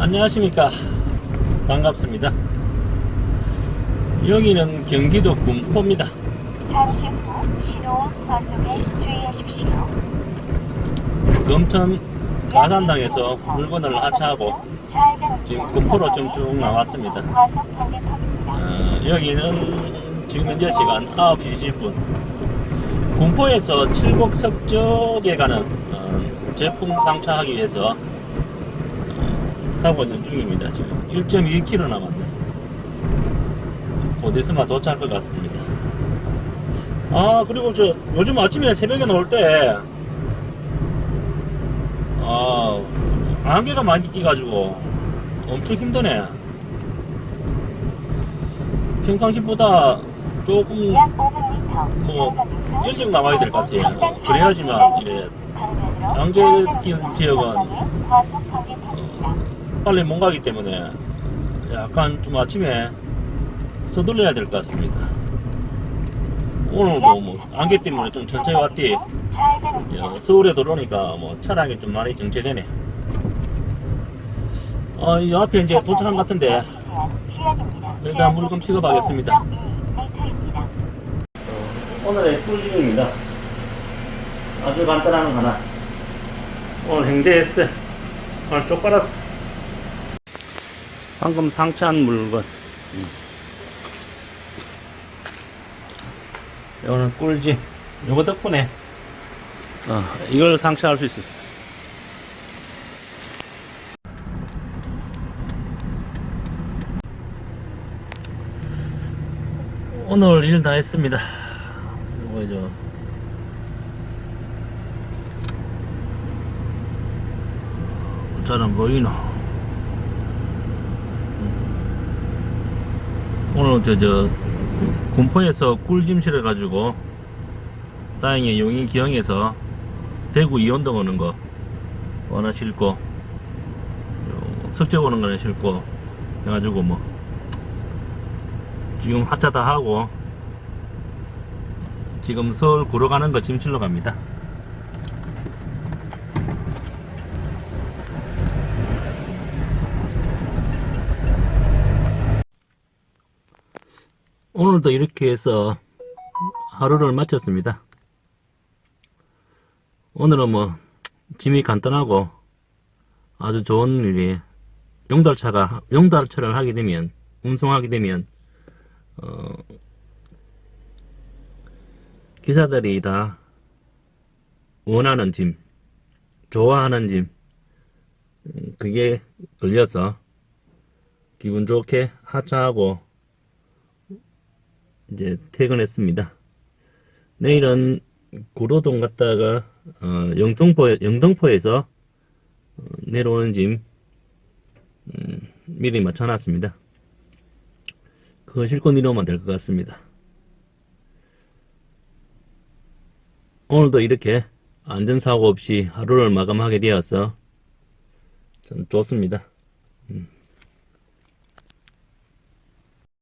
안녕하십니까. 반갑습니다. 여기는 경기도 군포입니다. 잠시 후 신호와 과속에 주의하십시오. 금천 가산당에서 물건을 하차하고 지금 군포로 좀 쭉 나왔습니다. 어, 여기는 지금 현재 시간 9시 20분. 군포에서 칠곡 석 쪽에 가는 어, 제품 상차하기 위해서 어, 가고 있는 중입니다 지금 1.2km 남았네 곧 있으면 도착할 것 같습니다 아 그리고 저 요즘 아침에 새벽에 나올 때 아, 안개가 많이 끼가지고 엄청 힘드네 평상시보다 조금 약 500m 뭐 일찍 나와야 될 것 같아요. 그래야지만 방면으로 안개. 끼는 지역은 빨리 못 가기 때문에 약간 좀 아침에 서둘러야 될 것 같습니다. 오늘도 뭐 안개 때문에 좀 천천히. 야, 서울에 들어오니까 뭐 차량이 좀 많이 정체되네. 어, 이 앞에 이제 도착한 것 같은데 일단 물금 취급하겠습니다. 5.2m입니다. 오늘의 꿀집입니다. 아주 간단한 거 하나. 오늘 행제했어. 오늘 쪽팔았어. 방금 상차한 물건. 음. 오늘 꿀집. 요거 덕분에 어, 이걸 상차할 수 있었어. 오늘 일 다 했습니다. 요거 저 저는 보이노. 오늘 저 저 군포에서 꿀짐 실어가지고 다행히 용인 기영에서 대구 이원동 오는 거 싣고 요 석재 오는 거는 싣고 해가지고 뭐 지금 하차 다 하고 지금 서울 구로 가는 거 짐 실러 갑니다. 오늘도 이렇게 해서 하루를 마쳤습니다. 오늘은 뭐 짐이 간단하고 아주 좋은 일이 용달차가 용달차를 하게 되면 운송하게 되면 어, 기사들이 다 원하는 짐, 좋아하는 짐, 음, 그게 걸려서 기분 좋게 하차하고 이제 퇴근했습니다. 내일은 구로동 갔다가 어, 영등포 영등포에서 어, 내려오는 짐 음, 미리 맞춰놨습니다. 그거 싣고 내려오면 될 것 같습니다. 오늘도 이렇게 안전사고 없이 하루를 마감하게 되어서 좀 좋습니다.